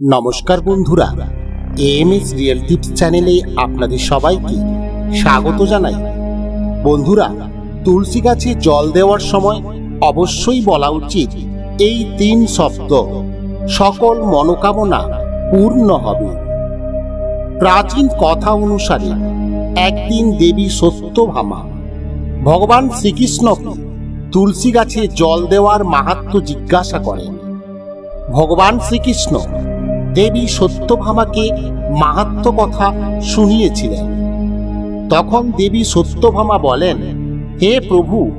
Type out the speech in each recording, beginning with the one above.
নমস্কার বন্ধুরা AMS real tips চ্যানেলে আপনাদের সবাইকে স্বাগত জানাই। বন্ধুরা, তুলসী গাছে জল দেওয়ার সময় অবশ্যই বলা উচিত, এই তিন শব্দ, সকল মনোকামনা পূর্ণ হবে। প্রাচীন কথা অনুসারে, একদিন দেবী সত্যভামা, ভগবান শ্রীকৃষ্ণকে তুলসী গাছে জল দেওয়ার মাহাত্ম জিজ্ঞাসা করেন, ভগবান শ্রীকৃষ্ণ দেবী সত্যভামাকে মাহাত্ম কথা শুনিয়েছিলেন। তখন দেবী সত্যভামা বলেন, হে প্রভু,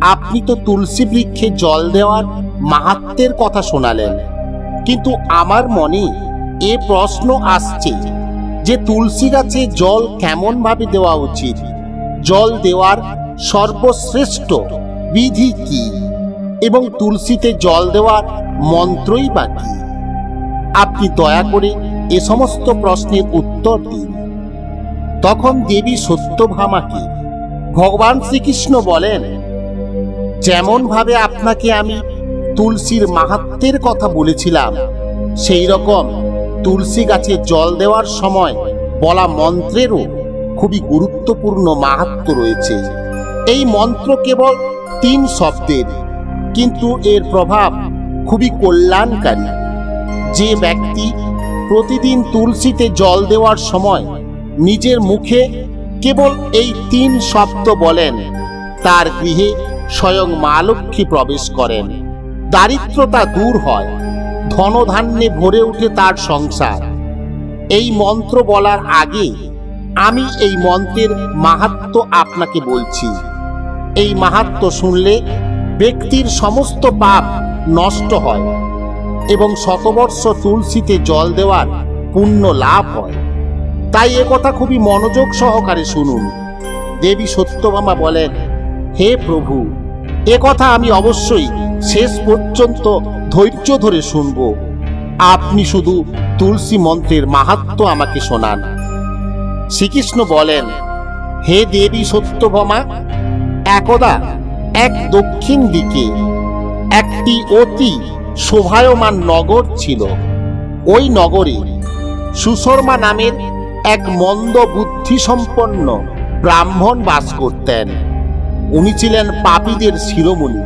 আপনি তো তুলসী বৃক্ষে জল দেওয়ার মাহাত্মের কথা শোনালেন। কিন্তু আমার মনে এ প্রশ্ন আসছে যে তুলসী গাছে জল কেমন ভাবে দেওয়া উচিত? জল দেওয়ার সর্বশ্রেষ্ঠ বিধি কি? এবং তুলসীতে জল দেওয়ার মন্ত্রই বা কি? আপনি দয়া করে এ সমস্ত প্রশ্নের উত্তর দিন। তখন দেবী সত্যভামাকে ভগবান শ্রীকৃষ্ণ বলেন যেমন ভাবে আপনাকে আমি তুলসীর মাহাত্মের কথা বলেছিলাম সেই রকম তুলসী গাছে জল দেওয়ার সময় বলা মন্ত্রেরও খুবই গুরুত্বপূর্ণ মাহাত্ম রয়েছে। এই মন্ত্র কেবল তিন শব্দের, কিন্তু এর প্রভাব খুবই কল্যাণকারী। যে ব্যক্তি প্রতিদিন তুলসীতে জল দেওয়ার সময় নিজের মুখে কেবল এই তিন শব্দ বলেন, তার গৃহে স্বয়ং মা লক্ষ্মী প্রবেশ করেন। দারিদ্রতা দূর হয়, ধনধান্যে ভরে ওঠে তার সংসার। এই মন্ত্র বলার আগে আমি এই মন্ত্রের মাহাত্ম আপনাকে বলছি। এই মাহাত্ম শুনলে ব্যক্তির সমস্ত পাপ নষ্ট হয়। এবং শতবর্ষ তুলসীতে জল দেওয়ার পুণ্য লাভ হয়। তাই এ কথা খুবই মনোযোগ সহকারে শুনুন। দেবী সত্যভামা বলেন, হে প্রভু, এ কথা আমি অবশ্যই শেষ পর্যন্ত ধৈর্য ধরে শুনব। আপনি শুধু তুলসী মন্ত্রের মাহাত্ম আমাকে শোনান। শ্রীকৃষ্ণ বলেন, হে দেবী সত্যভামা একদা এক দক্ষিণ দিকে, একটি অতি শোভায়মান নগর ছিল। ওই নগরে সুশর্মা নামের এক মন্দ বুদ্ধিসম্পন্ন ব্রাহ্মণ বাস করতেন। উনি ছিলেন পাপীদের শিরোমণি।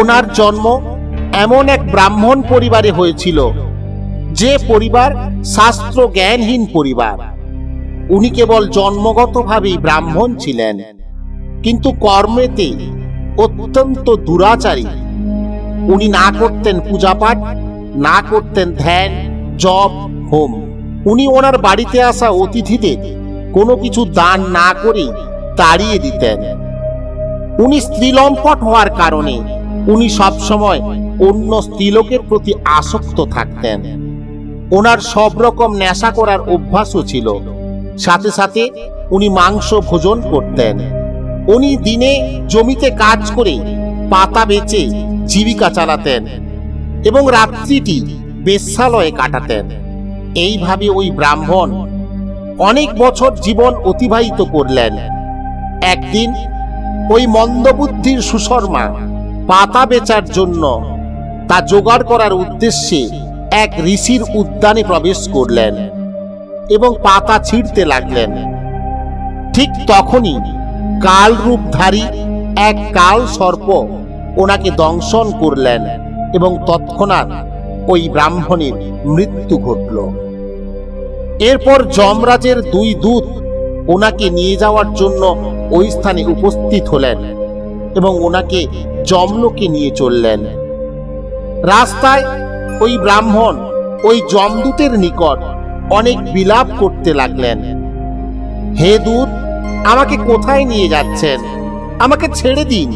ওনার জন্ম এমন এক ব্রাহ্মণ পরিবারে হয়েছিল, যে পরিবার শাস্ত্র জ্ঞানহীন পরিবার। উনি কেবল জন্মগতভাবেই ব্রাহ্মণ ছিলেন, কিন্তু কর্মেতে অত্যন্ত দুরাচারী উনি না করতেন পূজাপাঠ, না করতেন ধ্যান, জপ, হোম। উনি ওনার বাড়িতে আসা অতিথিদের কোনো কিছু দান না করে তাড়িয়ে দিতেন। উনি স্ত্রীলম্পট হওয়ার কারণে উনি সবসময় অন্য স্ত্রীলোকের প্রতি আসক্ত থাকতেন। ওনার সব রকম নেশা করার অভ্যাসও ছিল। সাথে সাথে উনি মাংস ভোজন করতেন। উনি দিনে জমিতে কাজ করে পাতা বেচে জীবিকা চালাতেন এবং রাত্রিটি বেশ্যালয়ে কাটাতেন। এইভাবে ওই ব্রাহ্মণ অনেক বছর জীবন অতিবাহিত করলেন। একদিন ওই মন্দবুদ্ধির সুশর্মা পাতা বেচার জন্য তা জোগাড় করার উদ্দেশ্যে এক ঋষির উদ্যানে প্রবেশ করলেন এবং পাতা ছিঁড়তে লাগলেন। ঠিক তখনই কাল রূপধারী এক কাল সর্প ওনাকে দংশন করলেন এবং তৎক্ষণাৎ ওই ব্রাহ্মণের মৃত্যু ঘটল। এরপর যমরাজের দুই দূত ওনাকে নিয়ে যাওয়ার জন্য ওই স্থানে উপস্থিত হলেন এবং ওনাকে যমলোকে নিয়ে চললেন। রাস্তায় ওই ব্রাহ্মণ ওই যমদূতের নিকট অনেক বিলাপ করতে লাগলেন। হে দূত, আমাকে কোথায় নিয়ে যাচ্ছেন? আমাকে ছেড়ে দিন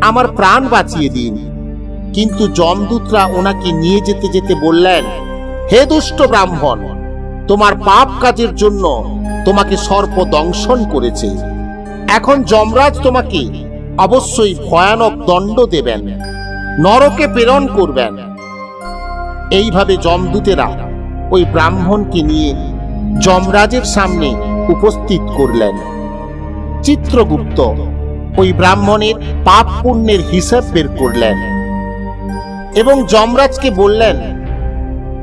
আমার প্রাণ বাঁচিয়ে দিন কিন্তু যমদূতরা ওনাকে নিয়ে যেতে যেতে বললেন, হে দুষ্ট ব্রাহ্মণ, তোমার পাপ কাজের জন্য তোমাকে সর্প দংশন করেছে। এখন যমরাজ তোমাকে অবশ্যই ভয়ানক দণ্ড দেবেন, নরকে প্রেরণ করবেন। এইভাবে যমদূতেরা ওই ব্রাহ্মণকে নিয়ে যমরাজের সামনে উপস্থিত করলেন। চিত্রগুপ্ত ওই ব্রাহ্মণের পাপ পুণ্যের হিসাব বের করলেন এবং যমরাজকে বললেন,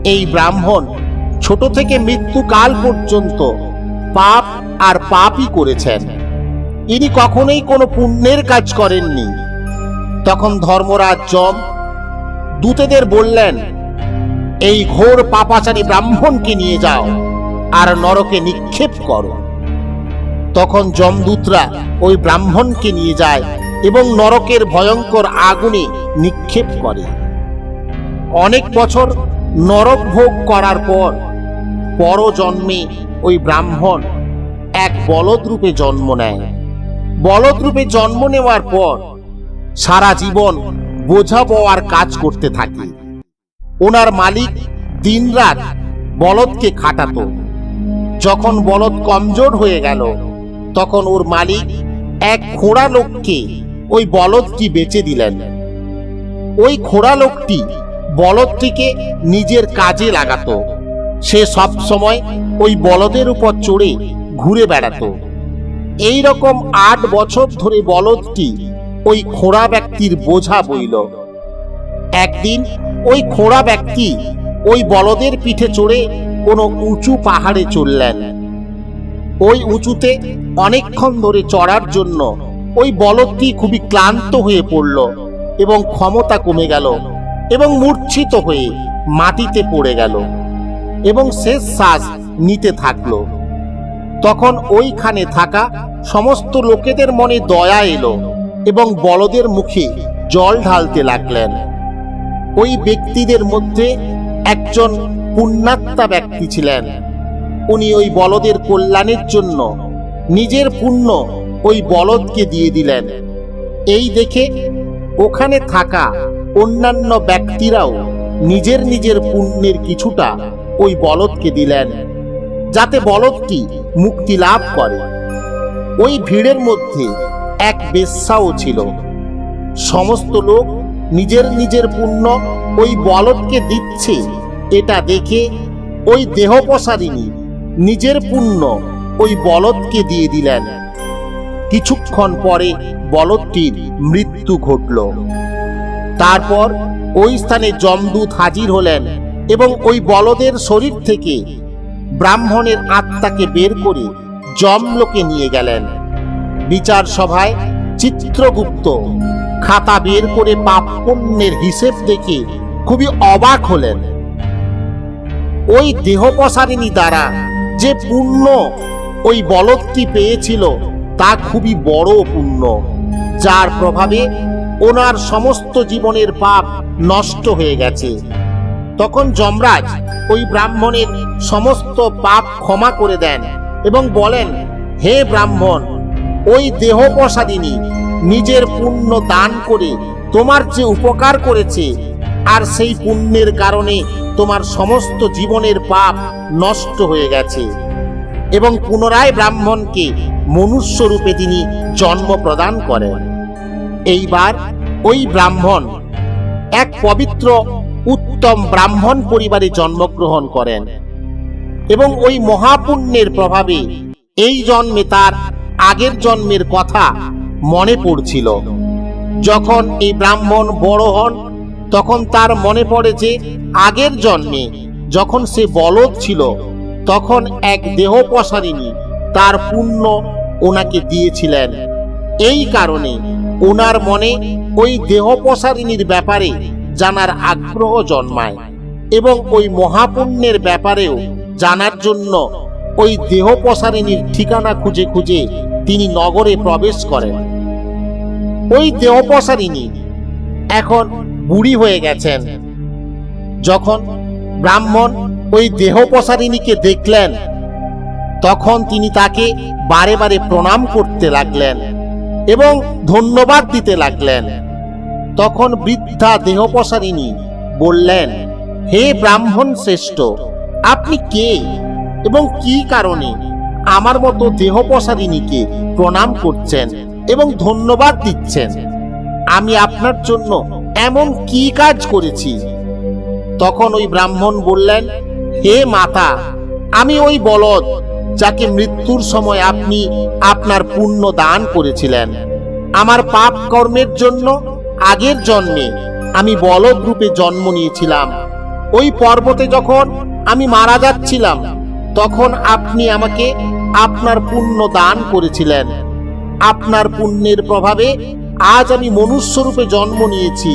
এই ব্রাহ্মণ, ছোট থেকে মৃত্যুকাল পর্যন্ত পাপ আর পাপই করেছেন। ইনি কখনোই কোনো পুণ্যের কাজ করেননি। তখন ধর্মরাজ যম দূতেদের বললেন, এই ঘোর পাপাচারী ব্রাহ্মণকে নিয়ে যাও আর নরকে নিক্ষেপ করো। তখন যমদূতরা ওই ব্রাহ্মণকে নিয়ে যায় এবং নরকের ভয়ঙ্কর আগুনে নিক্ষেপ করে। অনেক বছর নরক ভোগ করার পর পরজন্মে ওই ব্রাহ্মণ এক বলদ রূপে জন্ম নেয়। বলদ রূপে জন্ম নেওয়ার পর সারা জীবন বোঝা বওয়ার কাজ করতে থাকে। ওনার মালিক দিনরাত বলদকে খাটাতো। যখন বলদ কমজোর হয়ে গেল তখন ওর মালিক এক খোড়া লোককে ওই বলদটি বেচে দিলেন। ওই খোড়া লোকটি বলদটিকে নিজের কাজে লাগাতো। সে সব সময় ওই বলদের উপর চড়ে ঘুরে বেড়াতো। এই রকম আট বছর ধরে বলদটি ওই খোড়া ব্যক্তির বোঝা বইল। একদিন ওই খোড়া ব্যক্তি ওই বলদের পিঠে চড়ে কোনো উঁচু পাহাড়ে চললেন ওই উঁচুতে অনেকক্ষণ ধরে চড়ার জন্য ওই বলদটি খুবই ক্লান্ত হয়ে পড়ল এবং ক্ষমতা কমে গেল এবং মূর্ছিত হয়ে মাটিতে পড়ে গেল এবং শেষ শ্বাস নিতে থাকল। তখন ওইখানে থাকা সমস্ত লোকেদের মনে দয়া এলো এবং বলদের মুখে জল ঢালতে লাগলেন। ওই ব্যক্তিদের মধ্যে একজন পুণ্যাত্মা ব্যক্তি ছিলেন। উনি ওই বলদের কল্যাণের জন্য নিজের পুণ্য ওই বলদকে দিয়ে দিলেন। এই দেখে ওখানে থাকা অন্যান্য ব্যক্তিরাও নিজের নিজের পুণ্যের কিছুটা ওই বলদকে দিলেন, যাতে বলদটি মুক্তি লাভ করে। ওই ভিড়ের মধ্যে এক বেশ্যাও ছিল। সমস্ত লোক নিজের নিজের পুণ্য ওই বলদকে দিচ্ছে, এটা দেখে ওই দেহপসারিণী নিজের পুণ্য ওই বলদকে দিয়ে দিলেন। কিছুক্ষণ পরে বলদটির মৃত্যু ঘটল। তারপর ওই স্থানে যমদূত হাজির হলেন এবং ওই বলদের শরীর থেকে ব্রাহ্মণের আত্মাকে বের করে যমলোকে নিয়ে গেলেন। বিচার সভায় চিত্রগুপ্ত খাতা বের করে পাপ পুণ্যের হিসেব দেখে খুবই অবাক হলেন। ওই দেহপসারিণী দ্বারা যে পুণ্য ওই বলদটি পেয়েছিল, তা খুবই বড় পুণ্য, যার প্রভাবে ওনার সমস্ত জীবনের পাপ নষ্ট হয়ে গেছে। তখন যমরাজ ওই ব্রাহ্মণের সমস্ত পাপ ক্ষমা করে দেন এবং বলেন, হে ব্রাহ্মণ, ওই দেহপসাদিনী নিজের পুণ্য দান করে তোমার যে উপকার করেছে আর সেই পুণ্যের কারণে তোমার সমস্ত জীবনের পাপ নষ্ট হয়ে গেছে। এবং পুনরায় ব্রাহ্মণকে মনুষ্য রূপে তিনি জন্ম প্রদান করেন। এইবার ওই ব্রাহ্মণ এক পবিত্র, উত্তম ব্রাহ্মণ পরিবারে জন্মগ্রহণ করেন এবং ওই মহাপুণ্যের প্রভাবে এই জন্মে তার আগের জন্মের কথা মনে পড়ছিল। যখন এই ব্রাহ্মণ বড় হন তখন তার মনে পড়ে যে আগের জন্মে যখন সে বলদ ছিল, তখন এক দেহপসারিণী তার পুণ্য ওনাকে দিয়েছিলেন। এই কারণে ওনার মনে ওই দেহ দেহপসারিণীর ব্যাপারে জানার আগ্রহ জন্মায় এবং ওই মহাপুণ্যের ব্যাপারেও জানার জন্য ওই দেহপসারিণীর ঠিকানা খুঁজে খুঁজে তিনি নগরে প্রবেশ করেন। ওই দেহ দেহপসারিণী এখন বুড়ি হয়ে গেছেন। যখন ব্রাহ্মণ ওই দেহপসারিণীকে দেখলেন, তখন তিনি তাকে বারে বারে প্রণাম করতে লাগলেন এবং ধন্যবাদ দিতে লাগলেন। তখন বৃদ্ধা দেহপসারিণী বললেন, হে ব্রাহ্মণ শ্রেষ্ঠ, আপনি কে এবং কি কারণে আমার মতো দেহপসারিণীকে প্রণাম করছেন এবং ধন্যবাদ দিচ্ছেন? আমি আপনার জন্য এমন কি কাজ করেছি? তখন ওই ব্রাহ্মণ বললেন, হে মাতা, আমি ওই বলদ যাকে মৃত্যুর সময় আপনি আপনার পুণ্য দান করেছিলেন। আমার পাপ কর্মের জন্য আগের জন্মে আমি বলদ রূপে জন্ম নিয়েছিলাম। ওই পর্বতে যখন আমি মারা যাচ্ছিলাম, তখন আপনি আমাকে আপনার পুণ্য দান করেছিলেন। আপনার পুণ্যের প্রভাবে আজ আমি মনুষ্যরূপে জন্ম নিয়েছি।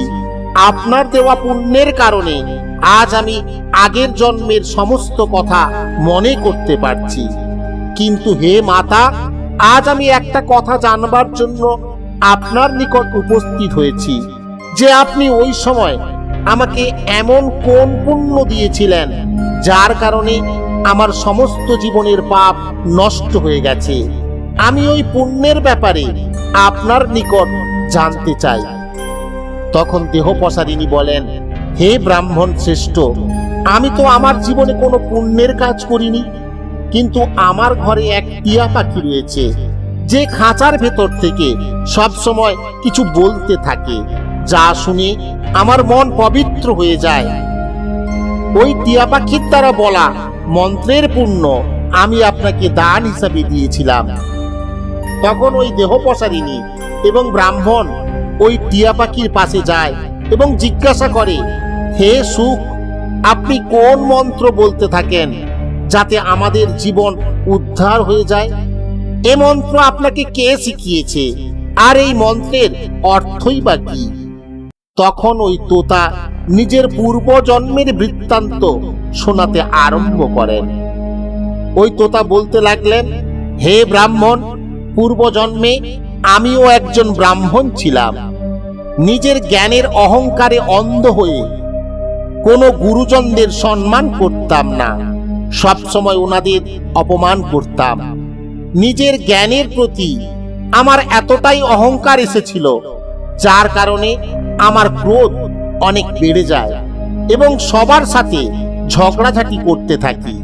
আপনার দেওয়া পুণ্যের কারণে আজ আমি আগের জন্মের সমস্ত কথা মনে করতে পারছি। কিন্তু হে মাতা, আজ আমি একটা কথা জানবার জন্য আপনার নিকট উপস্থিত হয়েছি, যে আপনি ওই সময় আমাকে এমন কোন পুণ্য দিয়েছিলেন, যার কারণে আমার সমস্ত জীবনের পাপ নষ্ট হয়ে গেছে। আমি ওই পুণ্যের ব্যাপারে আপনার নিকট জানতে চাই। তখন দেহপসারিণী বলেন, হে ব্রাহ্মণ শ্রেষ্ঠ, আমি তো আমার জীবনে কোনো পুণ্যের কাজ করিনি, কিন্তু আমার ঘরে এক টিয়া পাখি রয়েছে, যে খাঁচার ভেতর থেকে সব সময় কিছু বলতে থাকে, যা শুনে আমার মন পবিত্র হয়ে যায়। ওই টিয়া পাখির দ্বারা বলা মন্ত্রের পুণ্য আমি আপনাকে দান হিসাবে দিয়েছিলাম। তখন ওই দেহপসারিণী এবং ব্রাহ্মণ ওই টিয়া পাখির পাশে যায় এবং জিজ্ঞাসা করে, হে সুখ, আপনি কোন মন্ত্র বলতে থাকেন যাতে আমাদের জীবন উদ্ধার হয়ে যায়? এ মন্ত্র আপনাকে কে শিখিয়েছে? আর এই মন্ত্রের অর্থই বা কি? তখন ওই তোতা নিজের পূর্বজন্মের বৃত্তান্ত শোনাতে আরম্ভ করেন। ওই তোতা বলতে লাগলেন, হে ব্রাহ্মণ পূর্বজন্মে আমিও একজন ব্রাহ্মণ ছিলাম। নিজের জ্ঞানের অহংকারে অন্ধ হয়ে কোনো গুরুজনদের সম্মান করতাম না। সব সময় ওনাদের অপমান করতাম। নিজের জ্ঞানের প্রতি আমার এতটাই অহংকার এসেছিল, যার কারণে আমার ক্রোধ অনেক বেড়ে যায় এবং সবার সাথে ঝগড়াঝাটি করতে থাকি।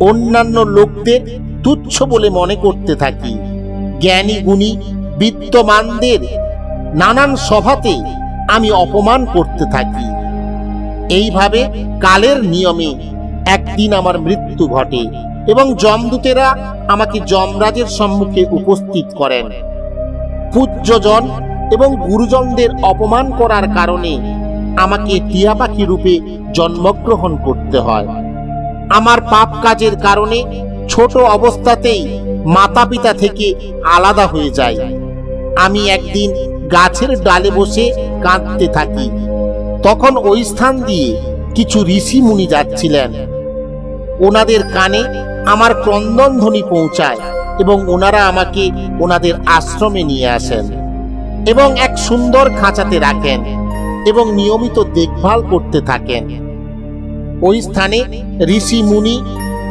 অন্যান্য লোকদের তুচ্ছ বলে মনে করতে থাকি। জ্ঞানী গুণী বিত্তমানদের নানান সভাতে আমি অপমান করতে থাকি। এইভাবে কালের নিয়মে একদিন আমার মৃত্যু ঘটে এবং যমদূতেরা আমাকে যমরাজের সম্মুখে উপস্থিত করেন। পূজ্যজন এবং গুরুজনদের অপমান করার কারণে আমাকে টিয়া পাখি রূপে জন্মগ্রহণ করতে হয়। আমার পাপ কাজের কারণে ছোট অবস্থাতেই মাতা পিতা থেকে আলাদা হয়ে যায়। আমি একদিন গাছের ডালে বসে কাঁদতে থাকি। তখন ওই স্থান দিয়ে কিছু ঋষি মুনি যাচ্ছিলেন। ওনাদের কানে আমার ক্রন্দন ধ্বনি পৌঁছায় এবং ওনারা আমাকে ওনাদের আশ্রমে নিয়ে আসেন এবং এক সুন্দর খাঁচাতে রাখেন এবং নিয়মিত দেখভাল করতে থাকেন। ওই স্থানে ঋষি মুনি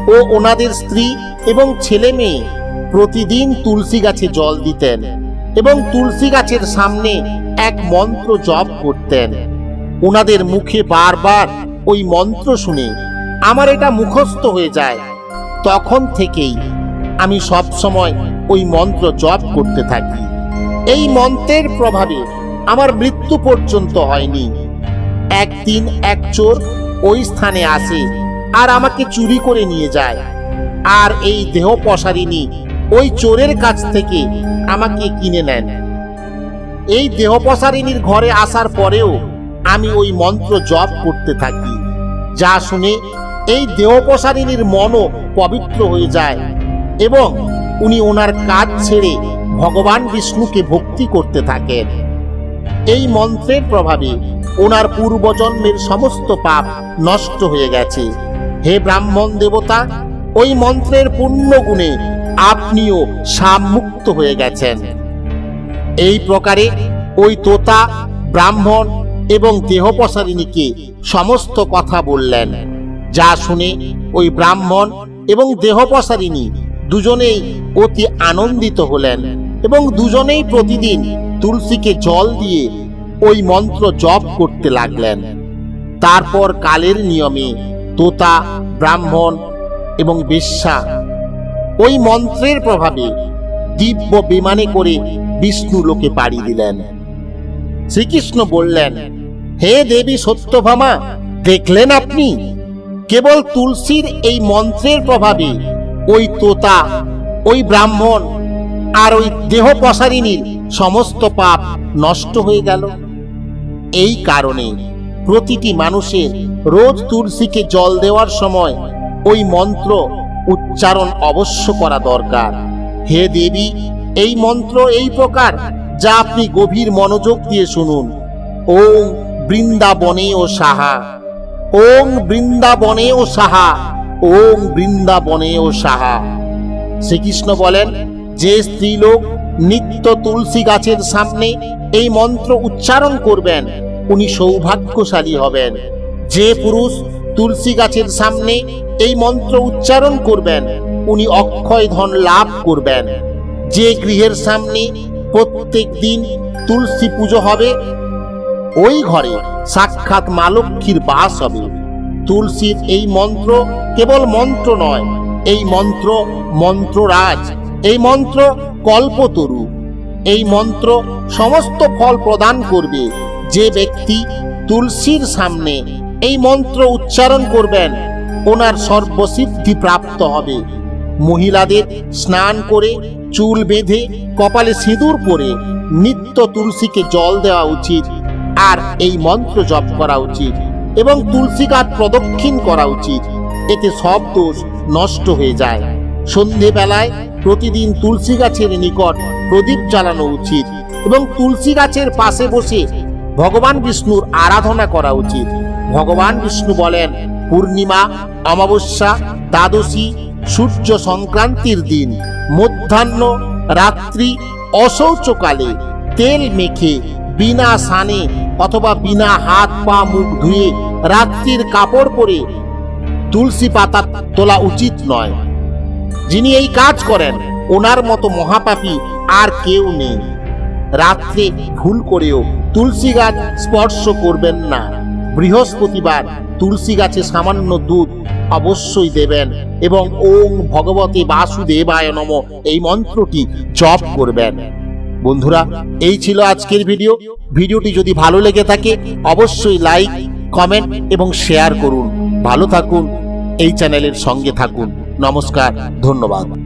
ও ওনাদের স্ত্রী এবং ছেলে মেয়ে প্রতিদিন তুলসী গাছে জল দিতেন এবং তুলসী গাছের সামনে এক মন্ত্র জপ করতেন। ওনাদের মুখে বারবার ওই মন্ত্র শুনে আমার এটা মুখস্থ হয়ে যায়। তখন থেকেই আমি সব সময় ওই মন্ত্র জপ করতে থাকি। এই মন্ত্রের প্রভাবে আমার মৃত্যু পর্যন্ত হয়নি। একদিন এক চোর ওই স্থানে আসে আর আমাকে চুরি করে নিয়ে যায়। আর এই দেহ পসারিনী ওই চোরের কাছ থেকে আমাকে কিনে নেন। এই দেহপসারিণীর ঘরে আসার পরেও আমি ওই মন্ত্র জপ করতে থাকি, যা শুনে এই দেহপসারিণীর মনও পবিত্র হয়ে যায় এবং উনি ওনার কাজ ছেড়ে ভগবান বিষ্ণুকে ভক্তি করতে থাকেন। এই মন্ত্রের প্রভাবে ওনার পূর্বজন্মের সমস্ত পাপ নষ্ট হয়ে গেছে। হে ব্রাহ্মণ দেবতা, ওই মন্ত্রের পূর্ণ গুণে আপনিও সামমুক্ত হয়ে গেছেন। এই প্রকারে ওই তোতা, ব্রাহ্মণ এবং দেহপসারিণীকে সমস্ত কথা বললেন। যা শুনে ওই ব্রাহ্মণ এবং দেহপসারিণী দুজনেই অতি আনন্দিত হলেন এবং দুজনেই প্রতিদিন তুলসীকে জল দিয়ে ওই মন্ত্র জপ করতে লাগলেন। তারপর কালের নিয়মে তোতা, ব্রাহ্মণ এবং বেশ্যা ওই মন্ত্রের প্রভাবে দিব্য বিমানে করে বিষ্ণু লোকে পাড়ি দিলেন। শ্রীকৃষ্ণ বললেন, হে দেবী সত্যভামা, দেখলেন আপনি? কেবল তুলসীর এই মন্ত্রের প্রভাবে ওই তোতা, ওই ব্রাহ্মণ আর ওই দেহ পসারিনীর সমস্ত পাপ নষ্ট হয়ে গেল। এই কারণে প্রতিটি মানুষের রোজ তুলসীকে জল দেওয়ার সময় ওই মন্ত্র উচ্চারণ অবশ্য করা দরকার। হে দেবী, এই মন্ত্র এই প্রকার, যা আপনি গভীর মনোযোগ দিয়ে শুনুন। ওম বৃন্দাবনে ও সাহা। ওম বৃন্দাবনে ও সাহা। ওম বৃন্দাবনে ও সাহা। শ্রীকৃষ্ণ বলেন, যে স্ত্রীলোক নিত্য তুলসী গাছের সামনে এই মন্ত্র উচ্চারণ করবেন, উনি সৌভাগ্যশালী হবেন। যে পুরুষ তুলসী গাছের সামনে এই মন্ত্র উচ্চারণ করবেন। উনি অক্ষয় ধন লাভ করবেন। যে গৃহের সামনে প্রত্যেক দিন তুলসী পুজো হবে, ওই ঘরে সাক্ষাৎ মা লক্ষ্মীর বাস হবে। তুলসীর এই মন্ত্র কেবল মন্ত্র নয়, এই মন্ত্র মন্ত্ররাজ, এই মন্ত্র কল্পতরু। এই মন্ত্র সমস্ত ফল প্রদান করবে। যে ব্যক্তি তুলসীর সামনে এই মন্ত্র উচ্চারণ করবেন। ওনার সর্বসিদ্ধি প্রাপ্ত হবে। মহিলাদের স্নান করে, চুল বেঁধে, কপালে সিঁদুর পরে নিত্য তুলসীকে জল দেওয়া উচিত আর এই মন্ত্র জপ করা উচিত এবং তুলসী গাছ প্রদক্ষিণ করা উচিত। এতে সব দোষ নষ্ট হয়ে যায়। সন্ধেবেলায় প্রতিদিন তুলসী গাছের নিকট প্রদীপ জ্বালানো উচিত এবং তুলসী গাছের পাশে বসে ভগবান বিষ্ণুর আরাধনা করা উচিত। ভগবান বিষ্ণু বলেন, পূর্ণিমা, অমাবস্যা, দ্বাদশী, সূর্য সংক্রান্তির দিন, মধ্যাহ্ন, রাত্রি, অশৌচকালে তেল মেখে বিনা সানে অথবা বিনা হাত, পা, মুখ ধুয়ে রাত্রির কাপড় পরে তুলসী পাতা তোলা উচিত নয়। যিনি এই কাজ করেন, ওনার মতো মহাপাপী আর কেউ নেই। রাত্রে ভুল করেও তুলসী গাছ স্পর্শ করবেন না। বৃহস্পতিবার তুলসী গাছে সামান্য দুধ অবশ্যই দেবেন এবং ওং ভগবতে বাসুদেবায় নম এই মন্ত্রটি জপ করবেন। বন্ধুরা, এই ছিল আজকের ভিডিও। ভিডিওটি যদি ভালো লেগে থাকে, অবশ্যই লাইক, কমেন্ট এবং শেয়ার করুন। ভালো থাকুন, এই চ্যানেলের সঙ্গে থাকুন। নমস্কার, ধন্যবাদ।